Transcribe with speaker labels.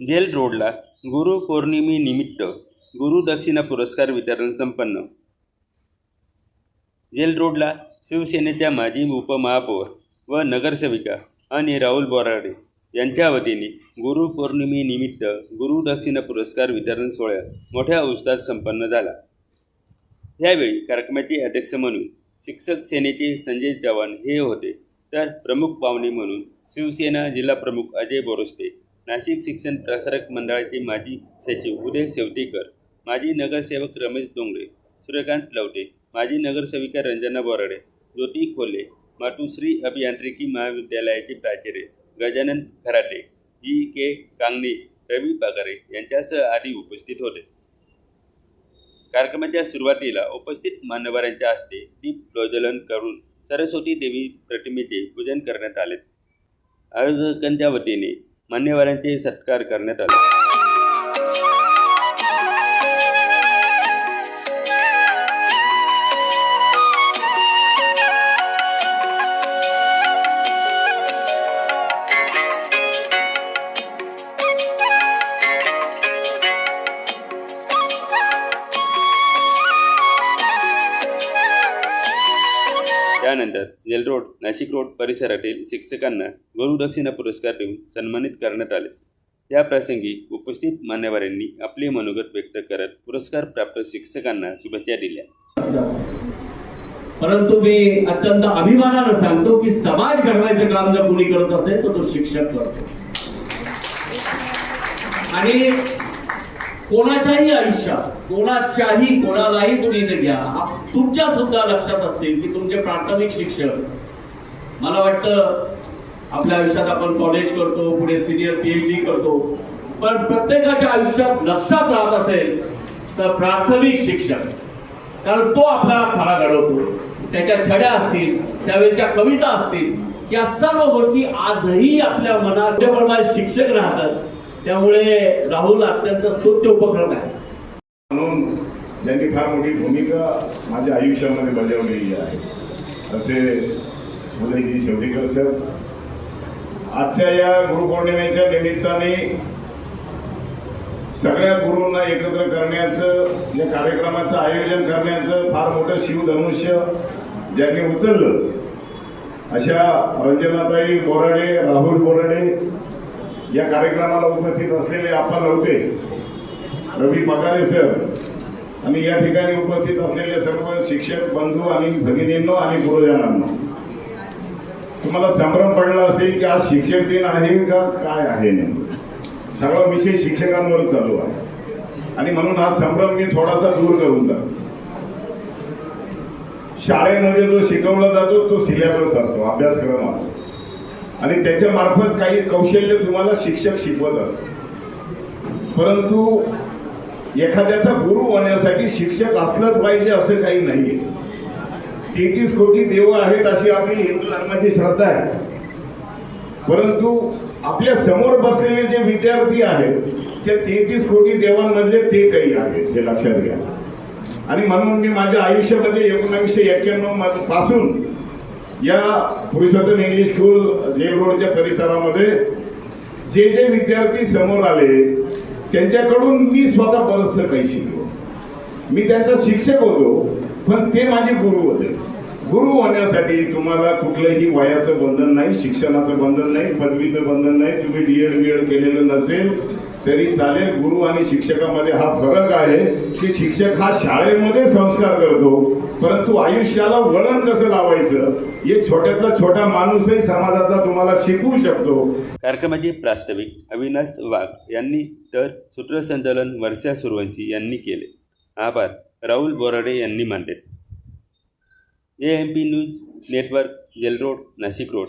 Speaker 1: गेल रोडला गुरु पौर्णिमेनिमित्त गुरुदक्षिणा पुरस्कार वितरण संपन्न. जेल रोडला शिवसेनेच्या माजी उपमहापौर व नगरसेविका आणि राहुल बोराडे यांच्या वतीने गुरु पौर्णिमेनिमित्त पुरस्कार वितरण सोहळा मोठ्या उत्साहात संपन्न झाला. यावेळी कार्यक्रमाचे अध्यक्ष म्हणून शिक्षक सेनेचे संजय चव्हाण हे होते. तर प्रमुख पाहुणे म्हणून शिवसेना जिल्हा प्रमुख अजय बोरस्ते नाशिक शिक्षण प्रसारक मंडळाचे माजी सचिव उदय शेवटेकर माजी नगरसेवक रमेश डोंगरे सूर्यकांत लवटे माजी नगरसेविका रंजना बोराडे ज्योती खोले मातुश्री अभियांत्रिकी महाविद्यालयाचे प्राचार्य गजानन खराटे जी के कांगणे रवी पगारे यांच्यासह आदी उपस्थित होते. कार्यक्रमाच्या सुरुवातीला उपस्थित मान्यवरांच्या हस्ते दीप प्रज्वलन करून सरस्वती देवी प्रतिमेचे पूजन करण्यात आले. आयोजकांच्या वतीने मान्यवरांचे सत्कार करण्यात आले. त्यानंतर जेल रोड नाशिक रोड परिसरातील शिक्षकांना गुरुदक्षिणा पुरस्कार देऊन सन्मानित करण्यात आले. या प्रसंगी उपस्थित मान्यवरांनी आपले मनोगत व्यक्त करत पुरस्कार प्राप्त शिक्षकांना शुभेच्छा दिल्या.
Speaker 2: परंतु मी अत्यंत अभिमानानं सांगतो की समाज घडवायचं काम जर कोणी करत असेल तर तो शिक्षक करतो. आणि कोणाच्याही आयुष्यात कोणाच्याही कोणालाही तुम्ही ते घ्या. तुमच्या सुद्धा लक्षात असतील की तुमचे प्राथमिक शिक्षक मला वाटतं आपल्या आयुष्यात आपण कॉलेज करतो पुढे सिनियर पी एच डी करतो पण प्रत्येकाच्या आयुष्यात लक्षात राहत असेल तर प्राथमिक शिक्षक कारण तो आपला खरा घडवतो. त्याच्या छड्या असतील त्यावेळेच्या कविता असतील या सर्व गोष्टी आजही आपल्या मनात म्हणजे प्रमाणे शिक्षक राहतात. त्यामुळे राहुल अत्यंत स्तुत्य उपक्रम आहे.
Speaker 3: म्हणून ज्यांनी फार मोठी भूमिका माझ्या आयुष्यामध्ये बजावलेली आहे असे उदयजी शेवटीकर सर आजच्या या गुरुपौर्णिमेच्या निमित्ताने सगळ्या गुरूंना एकत्र करण्याचं या कार्यक्रमाचं आयोजन करण्याचं फार मोठं शिवधनुष्य ज्यांनी उचललं अशा रंजनाताई बोराडे राहुल बोराडे या कार्यक्रमाला उपस्थित असलेले आपण लवटे रवी पगारे सर आणि या ठिकाणी उपस्थित असलेले सर्व शिक्षक बंधू आणि भगिनींनो आणि गुरुजनांनो. तुम्हाला संभ्रम पडला असेल की आज शिक्षक दिन आहे का काय आहे नेमकं? सगळा विषय शिक्षकांवर चालू आहे. आणि म्हणून हा संभ्रम मी थोडासा दूर करून जातो शाळेमध्ये जो शिकवला जातो तो सिलेबस असतो अभ्यासक्रम असतो. आणि त्याच्यामार्फत काही कौशल्य तुम्हाला शिक्षक शिकवत असतात. परंतु एखाद्याचा गुरु होण्यासाठी शिक्षक असलंच पाहिजे असं काही नाही आहे तेहतीस कोटी देव आहेत अशी आपली हिंदू धर्माची श्रद्धा आहे. परंतु आपल्यासमोर बसलेले जे विद्यार्थी आहेत ते तेहतीस कोटी देवांमधले ते काही आहेत हे लक्षात घ्या. आणि म्हणून मी माझ्या आयुष्यामध्ये एकोणावीसशे एक्क्याण्णवपासून या पुरुषोत्तम इंग्लिश स्कूल जेल रोडच्या परिसरामध्ये जे जे विद्यार्थी समोर आले त्यांच्याकडून मी स्वतः बरंचसं काही शिकलो. मी त्यांचा शिक्षक होतो पण ते माझे गुरु होते. गुरु होण्यासाठी तुम्हाला कुठलंही वयाचं बंधन नाही शिक्षणाचं बंधन नाही पदवीचं बंधन नाही तुम्ही डी एड बी एड केलेलं नसेल तरी चालेल गुरु आणि शिक्षकामध्ये हा फरक आहे की शिक्षक हा शाळेमध्ये संस्कार करतो परंतु आयुष्याला वळण कसं लावायचं? हे छोट्यातला छोटा माणूसही समाजाचा तुम्हाला शिकवू शकतो.
Speaker 1: कार्यक्रमाचे प्रास्ताविक अविनाश वाघ यांनी तर सूत्रसंचालन वर्षा सुरवंशी यांनी केले. आभार. राहुल बोराडे यांनी मानले. A M P news network jail road Nashik road